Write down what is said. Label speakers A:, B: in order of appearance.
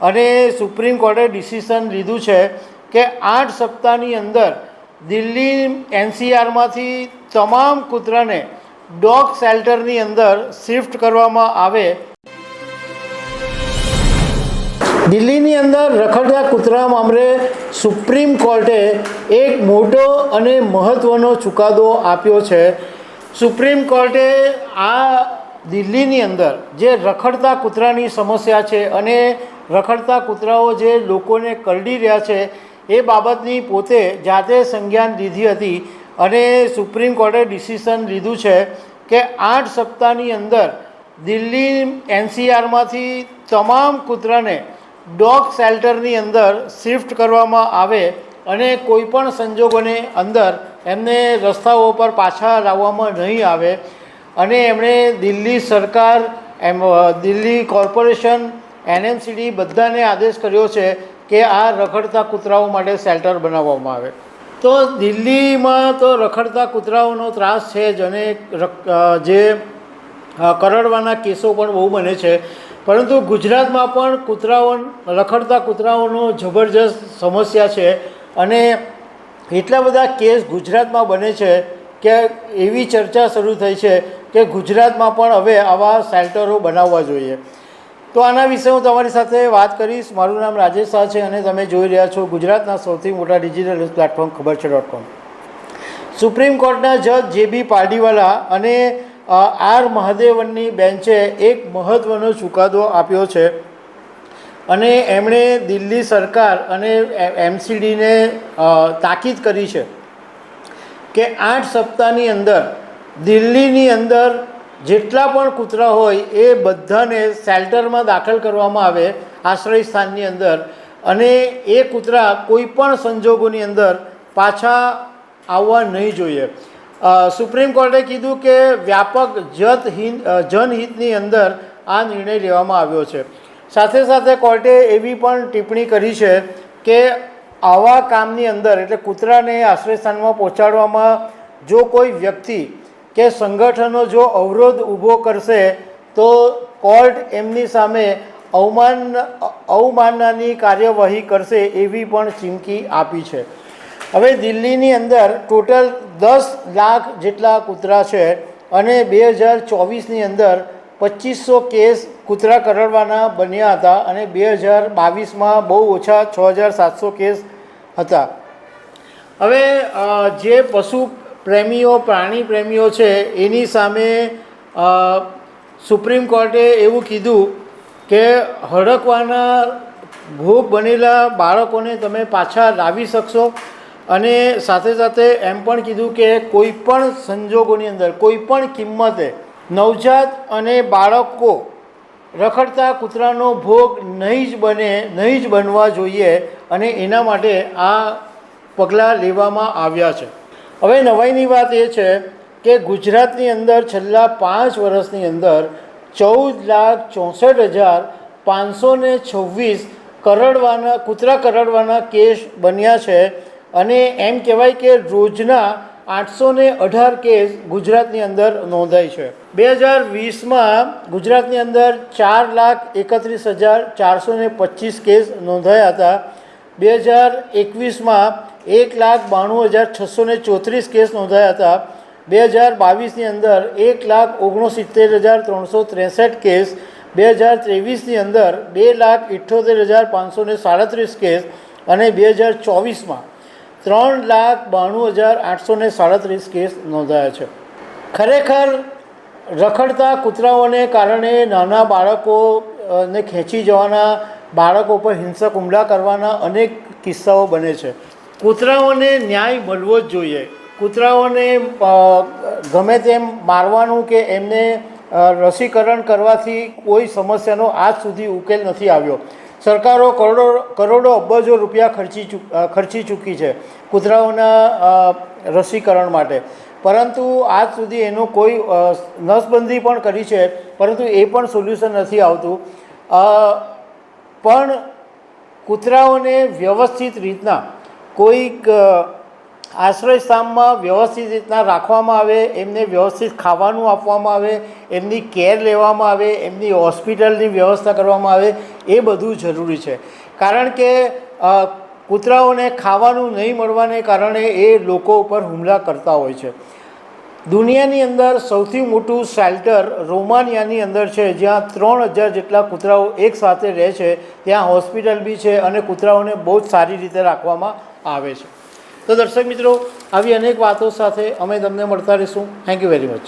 A: અને સુપ્રીમ કોર્ટે ડિસિશન લીધું છે કે આઠ સપ્તાહની અંદર દિલ્હી એનસીઆરમાંથી તમામ કૂતરાને ડોગ શેલ્ટરની અંદર શિફ્ટ કરવામાં આવે. દિલ્હીની અંદર રખડતા કૂતરા મામલે સુપ્રીમ કોર્ટે એક મોટો અને મહત્ત્વનો ચુકાદો આપ્યો છે. સુપ્રીમ કોર્ટે આ દિલ્હીની અંદર જે રખડતા કૂતરાની સમસ્યા છે અને રખડતા કૂતરાઓ જે લોકોને કરડી રહ્યા છે, એ બાબતની પોતે જાતે સંજ્ઞાન લીધી હતી અને સુપ્રીમ કોર્ટે ડિસિઝન લીધું છે કે આઠ સપ્તાહની અંદર દિલ્હી એનસીઆરમાંથી તમામ કૂતરાને ડોગ શેલ્ટરની અંદર શિફ્ટ કરવામાં આવે અને કોઈ પણ સંજોગોને અંદર એમને રસ્તાઓ પર પાછા લાવવામાં નહીં આવે. અને એમણે દિલ્હી સરકાર, એમ, દિલ્હી કોર્પોરેશન એનએમસીડી બધાને આદેશ કર્યો છે કે આ રખડતા કૂતરાઓ માટે શેલ્ટર બનાવવામાં આવે. તો દિલ્હીમાં તો રખડતા કૂતરાઓનો ત્રાસ છે જ અને જે કરડવાના કેસો પણ બહુ બને છે. પરંતુ ગુજરાતમાં પણ કૂતરાઓ, રખડતા કૂતરાઓનો જબરજસ્ત સમસ્યા છે અને એટલા બધા કેસ ગુજરાતમાં બને છે કે એવી ચર્ચા શરૂ થઈ છે કે ગુજરાતમાં પણ હવે આવા શેલ્ટરો બનાવવા જોઈએ. તો આના વિશે હું તમારી સાથે વાત કરીશ. મારું નામ રાજેશ શાહ છે અને તમે જોઈ રહ્યા છો ગુજરાતના સૌથી મોટા ડિજિટલ પ્લેટફોર્મ ખબર છે ડોટ કોમ સુપ્રીમ કોર્ટના જજ જે બી પારડીવાલા અને આર મહાદેવનની બેન્ચે એક મહત્ત્વનો ચુકાદો આપ્યો છે. અને એમણે દિલ્હી સરકાર અને એમસીડીને તાકીદ કરી છે કે આઠ સપ્તાહની અંદર, દિલ્હીની અંદર જેટલા પણ કૂતરા હોય એ બધાને શેલ્ટરમાં દાખલ કરવામાં આવે આશ્રય સ્થાનની અંદર. અને એ કૂતરા કોઈ પણ સંજોગોની અંદર પાછા આવવા નહીં જોઈએ. સુપ્રીમ કોર્ટે કીધું કે વ્યાપક જત હિત જનહિતની અંદર આ નિર્ણય લેવામાં આવ્યો છે. સાથે સાથે કોર્ટે એવી પણ ટિપ્પણી કરી છે કે આવા કામની અંદર એટલે કૂતરાને આશ્રયસ્થાનમાં પહોંચાડવામાં જો કોઈ વ્યક્તિ કે સંગઠનો જો અવરોધ ઊભો કરશે, તો કોર્ટ એમની સામે અવમાન અવમાનનાની કાર્યવાહી કરશે એવી પણ ચીમકી આપી છે. હવે દિલ્હીની અંદર ટોટલ દસ લાખ જેટલા કૂતરા છે અને બે હજાર ચોવીસની અંદર પચીસો કેસ કૂતરા કરડવાના બન્યા હતા અને બે હજાર બાવીસમાં બહુ ઓછા છ હજાર સાતસો કેસ હતા. હવે જે પશુ પ્રેમીઓ, પ્રાણી પ્રેમીઓ છે, એની સામે સુપ્રીમ કોર્ટે એવું કીધું કે હડકવાના ભોગ બનેલા બાળકોને તમે પાછા લાવી શકશો. અને સાથે સાથે એમ પણ કીધું કે કોઈ પણ સંજોગોની અંદર, કોઈ પણ કિંમતે નવજાત અને બાળકો રખડતા કૂતરાનો ભોગ નહીં જ બને, નહીં જ બનવા જોઈએ અને એના માટે આ પગલાં લેવામાં આવ્યા છે. હવે નવાઈની વાત એ છે કે ગુજરાતની અંદર છેલ્લા પાંચ વર્ષની અંદર ચૌદ લાખ ચોસઠ હજાર પાંચસો ને છવ્વીસ કરડવાના, કૂતરા કરડવાના કેસ બન્યા છે અને એમ કહેવાય કે રોજના આઠસો ને અઢાર કેસ ગુજરાતની અંદર નોંધાય છે. બે હજાર વીસમાં ગુજરાતની અંદર ચાર લાખ એકત્રીસ હજાર ચારસો ને પચીસ કેસ નોંધાયા હતા. બે હજાર એકવીસમાં એક લાખ બાણું હજાર છસો ને ચોત્રીસ કેસ નોંધાયા હતા. બે હજાર બાવીસની અંદર એક લાખ ઓગણસિત્તેર હજાર ત્રણસો ત્રેસઠ કેસ. બે હજાર ત્રેવીસની અંદર બે લાખ ઇઠ્ઠોતેર હજાર પાંચસો ને સાડત્રીસ કેસ અને બે હજાર ચોવીસમાં ત્રણ લાખ બાણું હજાર આઠસો ને સાડત્રીસ કેસ નોંધાયા છે. ખરેખર રખડતા કૂતરાઓને કારણે નાના બાળકો ને ખેંચી જવાના, બાળકો પર હિંસક હુમલા કરવાના અનેક કિસ્સાઓ બને છે. કૂતરાઓને ન્યાય મળવો જ જોઈએ. કૂતરાઓને ગમે તેમ મારવાનું કે એમને રસીકરણ કરવાથી કોઈ સમસ્યાનો આજ સુધી ઉકેલ નથી આવ્યો. સરકારો કરોડો કરોડો અબજો રૂપિયા ખર્ચી ચૂક ખર્ચી ચૂકી છે કૂતરાઓના રસીકરણ માટે. પરંતુ આજ સુધી એનો કોઈ નસબંધી પણ કરી છે, પરંતુ એ પણ સોલ્યુશન નથી આવતું. પણ કૂતરાઓને વ્યવસ્થિત રીતના કોઈક આશ્રયસ્થાનમાં વ્યવસ્થિત રીતના રાખવામાં આવે, એમને વ્યવસ્થિત ખાવાનું આપવામાં આવે, એમની કેર લેવામાં આવે, એમની હોસ્પિટલની વ્યવસ્થા કરવામાં આવે, એ બધું જરૂરી છે. કારણ કે કૂતરાઓને ખાવાનું નહીં મળવાને કારણે એ લોકો ઉપર હુમલા કરતા હોય છે. દુનિયાની અંદર સૌથી મોટું શેલ્ટર રોમાનિયાની અંદર છે, જ્યાં ત્રણ હજાર જેટલા કૂતરાઓ એક સાથે રહે છે. ત્યાં હોસ્પિટલ બી છે અને કૂતરાઓને બહુ જ સારી રીતે રાખવામાં આવે છે. તો દર્શક મિત્રો, આવી અનેક વાતો સાથે અમે તમને મળતા રહીશું. Thank you very much